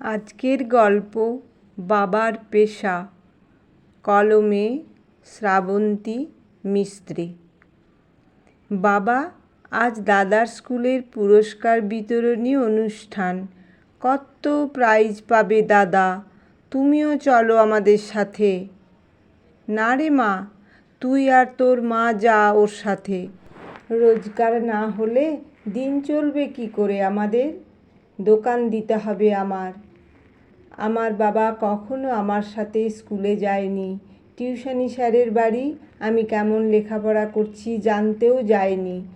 আজকের গল্প বাবার পেশা। কলমে শ্রাবন্তী মিস্ত্রি। বাবা, আজ দাদার স্কুলের পুরস্কার বিতরণী অনুষ্ঠান। কত প্রাইজ পাবে দাদা? তুমিও চলো আমাদের সাথে। না রে মা, তুই আর তোর মা যা ওর সাথে। রোজগার না হলে দিন চলবে কি করে আমাদের? দোকান দিতে হবে আমার। আমার বাবা কখনো আমার সাথে স্কুলে যায়নি। টিউশনি স্যারের বাড়ি আমি কেমন লেখাপড়া করছি জানতেও যায়নি।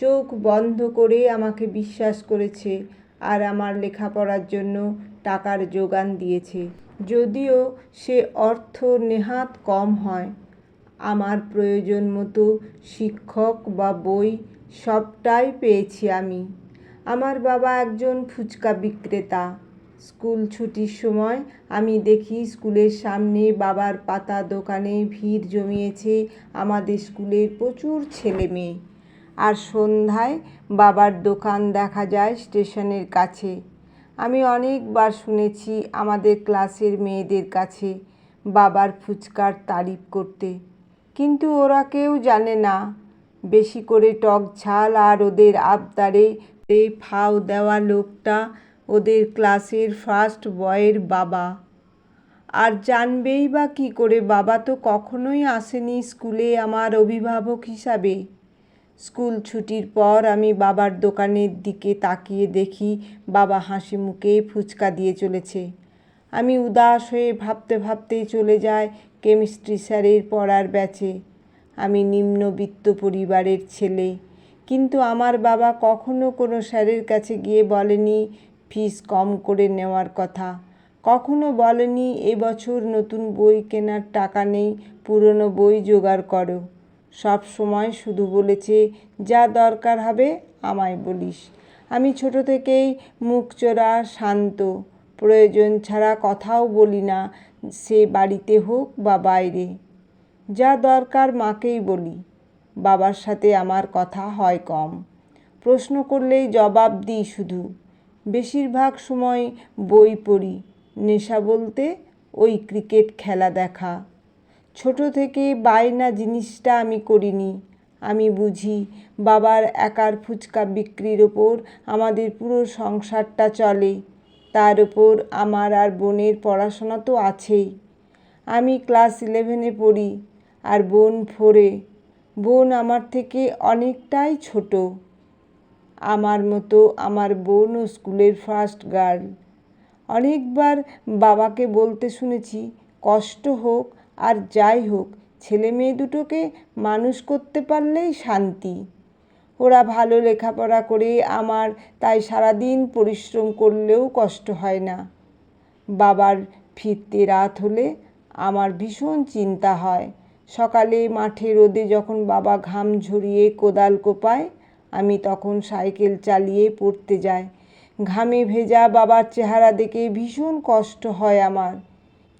চোখ বন্ধ করে আমাকে বিশ্বাস করেছে আর আমার লেখাপড়ার জন্য টাকার যোগান দিয়েছে। যদিও সে অর্থ নেহাত কম হয়। আমার প্রয়োজন মতো শিক্ষক বা বই সবটাই পেয়েছি আমি। আমার বাবা একজন ফুচকা বিক্রেতা। স্কুল ছুটির সময় আমি দেখি স্কুলের সামনে বাবার পাতা দোকানে ভিড় জমিয়েছে আমাদের স্কুলের প্রচুর ছেলে মেয়ে। আর সন্ধ্যায় বাবার দোকান দেখা যায় স্টেশনের কাছে। আমি অনেকবার শুনেছি আমাদের ক্লাসের মেয়েদের কাছে বাবার ফুচকার তারিফ করতে। কিন্তু ওরা কেউ জানে না। বেশি করে টক ঝাল আর ওদের আবদারে ফাও দেওয়া লোকটা ওদের ক্লাসের ফার্স্ট বয়ের বাবা। আর জানবেই বা কী করে, বাবা তো কখনোই আসেনি স্কুলে আমার অভিভাবক হিসাবে। স্কুল ছুটির পর আমি বাবার দোকানের দিকে তাকিয়ে দেখি বাবা হাসি মুখে ফুচকা দিয়ে চলেছে। আমি উদাস হয়ে ভাবতে ভাবতেই চলে যায় কেমিস্ট্রি স্যারের পড়ার ব্যাচে। আমি নিম্নবিত্ত পরিবারের ছেলে। কিন্তু আমার বাবা কখনো কোনো স্যারের কাছে গিয়ে বলেনি ফিস কম করে নেওয়ার কথা। কখনো বলেনি এবছর নতুন বই কেনার টাকা নেই, পুরনো বই জোগাড় করো। সব সময় শুধু বলেছে, যা দরকার হবে আমায় বলিস। আমি ছোট থেকেই মুখচোরা শান্ত। প্রয়োজন ছাড়া কথাও বলি না, সে বাড়িতে হোক বা বাইরে। যা দরকার মাকেই বলি। বাবার সাথে আমার কথা হয় কম। প্রশ্ন করলেই জবাব দিই শুধু। বেশিরভাগ সময় বই পড়ি। নেশা বলতে ওই ক্রিকেট খেলা দেখা। ছোট থেকে বায়না জিনিসটা আমি করিনি। আমি বুঝি বাবার একার ফুচকা বিক্রির ওপর আমাদের পুরো সংসারটা চলে। তার ওপর আমার আর বোনের পড়াশোনা তো আছেই। আমি ক্লাস ইলেভেনে পড়ি, আর বোন ফোরে। বোন আমার থেকে অনেকটাই ছোট। আমার মতো আমার বোনও স্কুলের ফার্স্ট গার্ল অনেকবার বাবাকে বলতে শুনেছি, কষ্ট হোক আর যাই হোক, ছেলে মেয়ে দুটোকে মানুষ করতে পারলেই শান্তি। ওরা ভালো লেখাপড়া করে আমার, তাই সারাদিন পরিশ্রম করলেও কষ্ট হয় না। বাবার ফিরতে রাত হলে আমার ভীষণ চিন্তা হয়। সকালে মাঠে রোদে যখন বাবা ঘাম ঝরিয়ে কোদাল কোপায় আমি তখন সাইকেল চালিয়ে পড়তে যাই। ঘামে ভেজা বাবার চেহারা দেখে ভীষণ কষ্ট হয় আমার।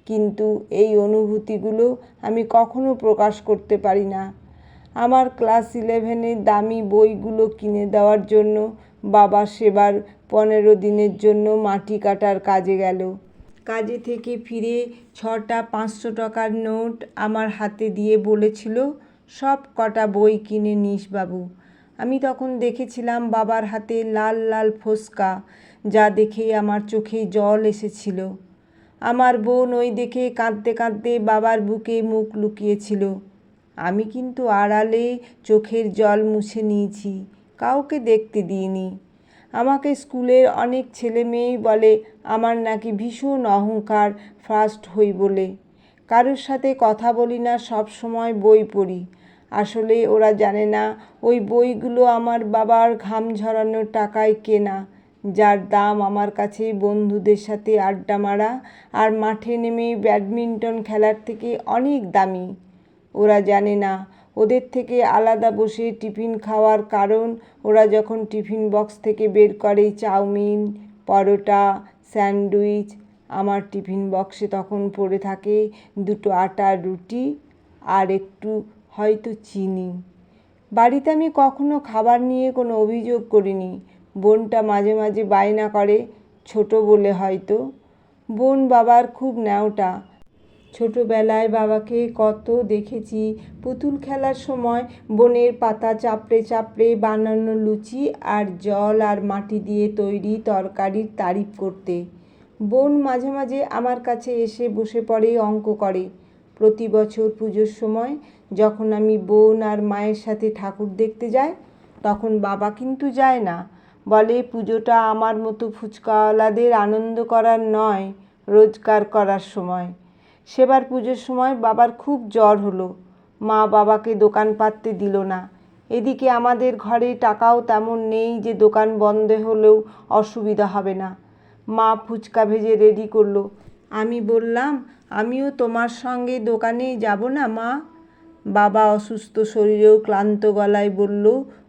কিন্তু এই অনুভূতিগুলো আমি কখনো প্রকাশ করতে পারি না। আমার ক্লাস ইলেভেনের দামি বইগুলো কিনে দেওয়ার জন্য বাবা সেবার পনেরো দিনের জন্য মাটি কাটার কাজে গেল। কাজে থেকে ফিরে ছটা পাঁচশো টাকার নোট আমার হাতে দিয়ে বলেছিল, সব কটা বই কিনে নিস বাবু। আমি তখন দেখেছিলাম বাবার হাতে লাল লাল ফোসকা, যা দেখে আমার চোখে জল এসেছিল। আমার বোন ওই দেখে কাঁদতে কাঁদতে বাবার বুকে মুখ লুকিয়েছিল। আমি কিন্তু আড়ালে চোখের জল মুছে নিয়েছি, কাউকে দেখতে দিইনি। আমাকে স্কুলের অনেক ছেলে মেয়েই বলে, আমার নাকি ভীষণ অহংকার ফার্স্ট হই বলে। কারোর সাথে কথা বলি না, সব সময় বই পড়ি। আসলে ওরা জানে না, ওই বইগুলো আমার বাবার ঘাম ঝরানোর টাকায় কেনা, যার দাম আমার কাছে বন্ধুদের সাথে আড্ডা মারা আর মাঠে নেমে ব্যাডমিন্টন খেলার থেকে অনেক দামি। ওরা জানে না, ওদের থেকে আলাদা বসে টিফিন খাওয়ার কারণ ওরা যখন টিফিন বক্স থেকে বের করে চাউমিন, পরোটা, স্যান্ডউইচ, আমার টিফিন বক্সে তখন পড়ে থাকে দুটো আটার রুটি আর একটু হয়তো চিনি। বাড়িতে আমি কখনো খাবার নিয়ে কোনো অভিযোগ করিনি। বোনটা মাঝে মাঝে বায়না করে, ছোট বলে হয়তো। বোন বাবার খুব ন্যাওটা। ছোটবেলায় বাবাকে কত দেখেছি। পুতুল খেলার সময় বনের পাতা চাপড়ে চাপড়ে বানানো লুচি আর জল আর মাটি দিয়ে তৈরি তরকারির তারিফ করতে। বোন মাঝে মাঝে আমার কাছে এসে বসে পড়ে, অঙ্ক করে। প্রতি বছর পুজোর সময় যখন আমি বোন আর মায়ের সাথে ঠাকুর দেখতে যাই, তখন বাবা কিন্তু যায় না। বলে, পুজোটা আমার মতো ফুচকাওয়ালাদের আনন্দ করার নয়, রোজগার করার সময়। সেবার পুজোর সময় বাবার খুব জ্বর হলো। মা বাবাকে দোকান পাততে দিল না। এদিকে আমাদের ঘরে টাকাও তেমন নেই যে দোকান বন্ধ হলেও অসুবিধা হবে না। মা ফুচকা ভেজে রেডি করল। আমি বললাম, আমিও তোমার সঙ্গে দোকানে যাব না মা? বাবা অসুস্থ, শরীরেও ক্লান্ত গলায় বলল,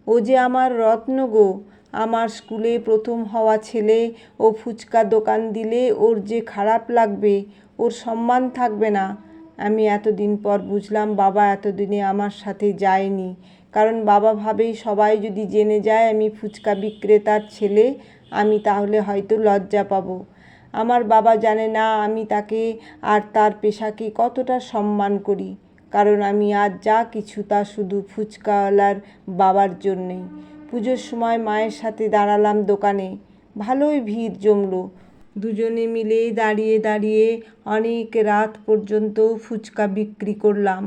ও যে আমার রত্ন গো, আমার স্কুলে প্রথম হওয়া ছেলে, ও ফুচকা দোকান দিলে ওর যে খারাপ লাগবে, ওর সম্মান থাকবে না। আমি এতদিন পর বুঝলাম বাবা এতদিনে আমার সাথে যায়নি। কারণ বাবা ভাবেই সবাই যদি জেনে যায় আমি ফুচকা বিক্রেতার ছেলে, আমি তাহলে হয়তো লজ্জা পাবো। আমার বাবা জানে না আমি তাকে আর তার পেশাকে কতটা সম্মান করি। কারণ আমি আজ যা কিছু তা শুধু ফুচকাওয়ালার বাবার জন্যেই পুজোর সময় মায়ের সাথে দাঁড়ালাম দোকানে। ভালোই ভিড় জমলো। দুজনে মিলে দাঁড়িয়ে দাঁড়িয়ে অনেক রাত পর্যন্ত ফুচকা বিক্রি করলাম।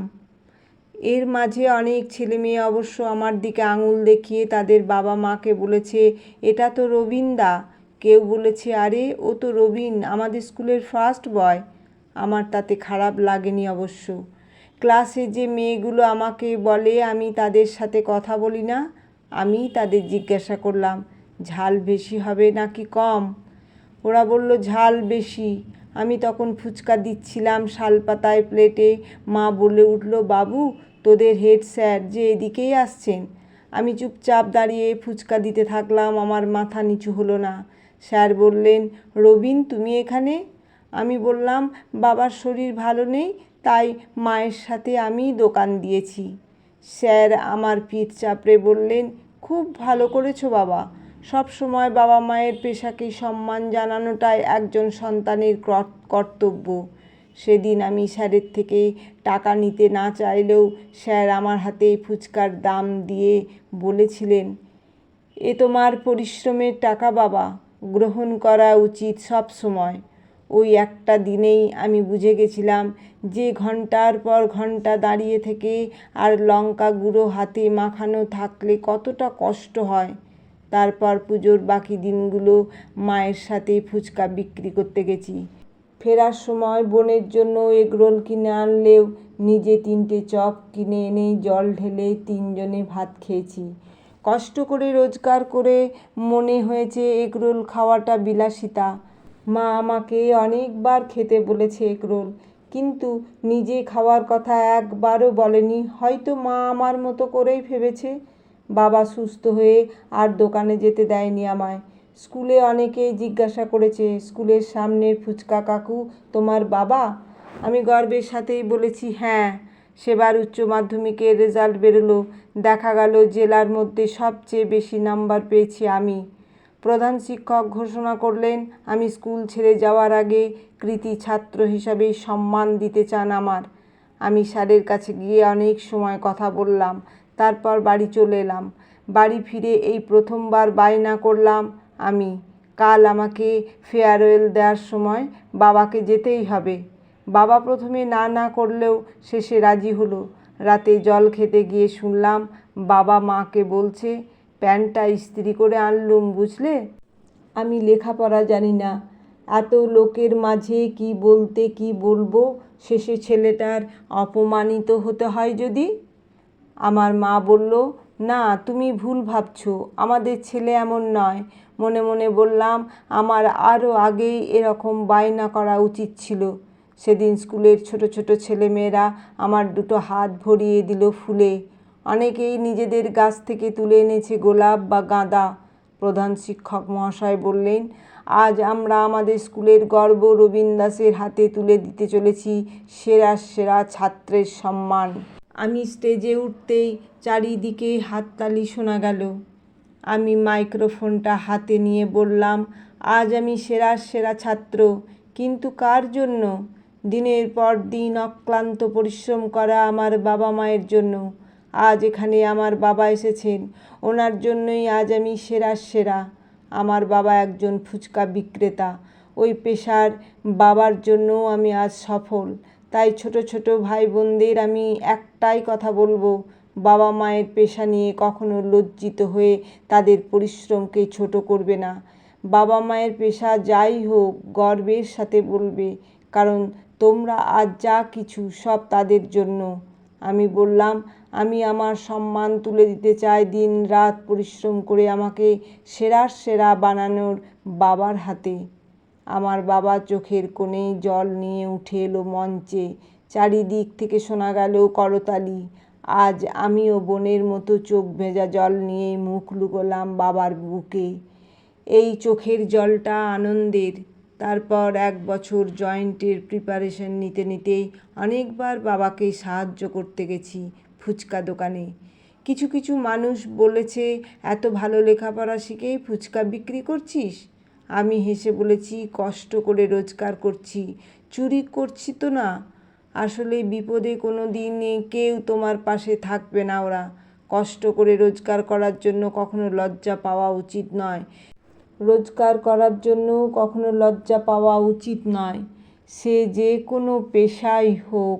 এর মাঝে অনেক ছেলে মেয়ে অবশ্য আমার দিকে আঙুল দেখিয়ে তাদের বাবা মাকে বলেছে, এটা তো রবিনদা কেউ বলেছে, আরে, ও তো রবিন, আমাদের স্কুলের ফার্স্ট বয় আমার তাতে খারাপ লাগেনি অবশ্য। ক্লাসে যে মেয়েগুলো আমাকে বলে, আমি তাদের সাথে কথা বলি না, আমি তাদের জিজ্ঞাসা করলাম, ঝাল বেশি হবে নাকি কম? ওরা বলল, ঝাল বেশি। আমি তখন ফুচকা দিচ্ছিলাম শালপাতায় প্লেটে। মা বলে উঠল, বাবু, তোদের হেড স্যার যে এদিকেই আসছেন। আমি চুপচাপ দাঁড়িয়ে ফুচকা দিতে থাকলাম, আমার মাথা নিচু হলো না। স্যার বললেন, রবিন, তুমি এখানে? আমি বললাম, বাবার শরীর ভালো নেই, তাই মায়ের সাথে আমি দোকান দিয়েছি। স্যার আমার পিঠ চাপড়ে বললেন, খুব ভালো করেছ বাবা। সব সময় বাবা মায়ের পেশাকে সম্মান জানানোটাই একজন সন্তানের কর্তব্য। সেদিন আমি স্যারের থেকে টাকা নিতে না চাইলেও স্যার আমার হাতে ফুচকার দাম দিয়ে বলেছিলেন, এ তোমার পরিশ্রমের টাকা বাবা। গ্রহণ করা উচিত সব সময়। ওই একটা দিনেই আমি বুঝে গেছিলাম যে ঘণ্টার পর ঘণ্টা দাঁড়িয়ে থেকে আর লঙ্কা গুঁড়ো হাতে মাখানো থাকলে কতটা কষ্ট হয়। তারপর পুজোর বাকি দিনগুলো মায়ের সাথে ফুচকা বিক্রি করতে গেছি। ফেরার সময় বোনের জন্য এগরোল কিনে আনলেও নিজে তিনটে চপ কিনে এনে জল ঢেলে তিনজনে ভাত খেয়েছি। কষ্ট করে রোজগার করে মনে হয়েছে এগরোল খাওয়াটা বিলাসিতা। মা আমাকে অনেকবার খেতে বলেছে এগরোল, কিন্তু নিজে খাওয়ার কথা একবারও বলেনি। হয়তো মা আমার মতো করেই ভেবেছে। বাবা সুস্থ হয়ে আর দোকানে যেতে দেয়নি আমায়। স্কুলে অনেকেই জিজ্ঞাসা করেছে, স্কুলের সামনের ফুচকা কাকু তোমার বাবা? আমি গর্বের সাথেই বলেছি হ্যাঁ। সেবার উচ্চ মাধ্যমিকের রেজাল্ট বেরোলো। দেখা গেল জেলার মধ্যে সবচেয়ে বেশি নাম্বার পেয়েছি আমি। প্রধান শিক্ষক ঘোষণা করলেন, আমি স্কুল ছেড়ে যাওয়ার আগে কৃতি ছাত্র হিসাবে সম্মান দিতে চান আমার। আমি স্যারের কাছে গিয়ে অনেক সময় কথা বললাম, তারপর বাড়ি চলে এলাম। বাড়ি ফিরে এই প্রথমবার বায়না করলাম, আমি, কাল আমাকে ফেয়ারওয়েল দেওয়ার সময় বাবাকে যেতেই হবে। বাবা প্রথমে না না করলেও শেষে রাজি হলো। রাতে জল খেতে গিয়ে শুনলাম বাবা মাকে বলছে প্যান্টটা ইস্ত্রি করে আনলুম, বুঝলে? আমি লেখাপড়া জানি না। এত লোকের মাঝে কি বলতে, কি বলব? শেষে ছেলেটার অপমানিত হতে হয় যদি? আমার মা বলল, না, তুমি ভুল ভাবছ। আমাদের ছেলে এমন নয়। মনে মনে বললাম, আমার আরও আগেই এরকম বায়না করা উচিত ছিল। সেদিন স্কুলের ছোট ছোট ছেলেমেয়েরা আমার দুটো হাত ভরিয়ে দিল ফুলে। অনেকেই নিজেদের গাছ থেকে তুলে এনেছে গোলাপ বা গাঁদা, প্রধান শিক্ষক মহাশয় বললেন, আজ আমরা আমাদের স্কুলের গর্ব রবীন দাসের হাতে তুলে দিতে চলেছি সেরা সেরা ছাত্রের সম্মান। আমি স্টেজে উঠতেই চারিদিকে হাততালি শোনা গেল। আমি মাইক্রোফোনটা হাতে নিয়ে বললাম, আজ আমি সেরা সেরা ছাত্র, কিন্তু কার জন্য? দিনের পর দিন অক্লান্ত পরিশ্রম করা আমার বাবা মায়ের জন্য। আজ এখানে আমার বাবা এসেছেন। ওনার জন্যই আজ আমি সেরার সেরা। আমার বাবা একজন ফুচকা বিক্রেতা। ওই পেশার বাবার জন্যও আমি আজ সফল। তাই ছোট ছোট ভাই বোনদের আমি একটাই কথা বলব, বাবা মায়ের পেশা নিয়ে কখনো লজ্জিত হয়ে তাদের পরিশ্রমকে ছোট করবে না। বাবা মায়ের পেশা যাই হোক, গর্বের সাথে বলবে, কারণ তোমরা আজ যা কিছু সব তাদের জন্য। আমি বললাম, আমি আমার সম্মান তুলে দিতে চাই, দিন রাত পরিশ্রম করে আমাকে সেরার সেরা বানানোর বাবার হাতে। আমার বাবা চোখের কোণে জল নিয়ে উঠে এলো মঞ্চে, চারিদিক থেকে শোনা গেল করতালি। আজ আমিও বোনের মতো চোখ ভেজা জল নিয়ে মুখ লুকোলাম বাবার বুকে। এই চোখের জলটা আনন্দের। তারপর এক বছর জয়েন্টের প্রিপারেশন নিতে নিতেই অনেকবার বাবাকে সাহায্য করতে গেছি ফুচকা দোকানে। কিছু কিছু মানুষ বলেছে, এত ভালো লেখাপড়া শিখেই ফুচকা বিক্রি করছিস? আমি হেসে বলেছি, কষ্ট করে রোজগার করছি, চুরি করছি তো না। আসলে বিপদে কোনো দিনে কেউ তোমার পাশে থাকবে না ওরা। কষ্ট করে রোজগার করার জন্য কখনো লজ্জা পাওয়া উচিত নয়। রোজগার করার জন্য কখনো লজ্জা পাওয়া উচিত নয়। সে যে কোনো পেশাই হোক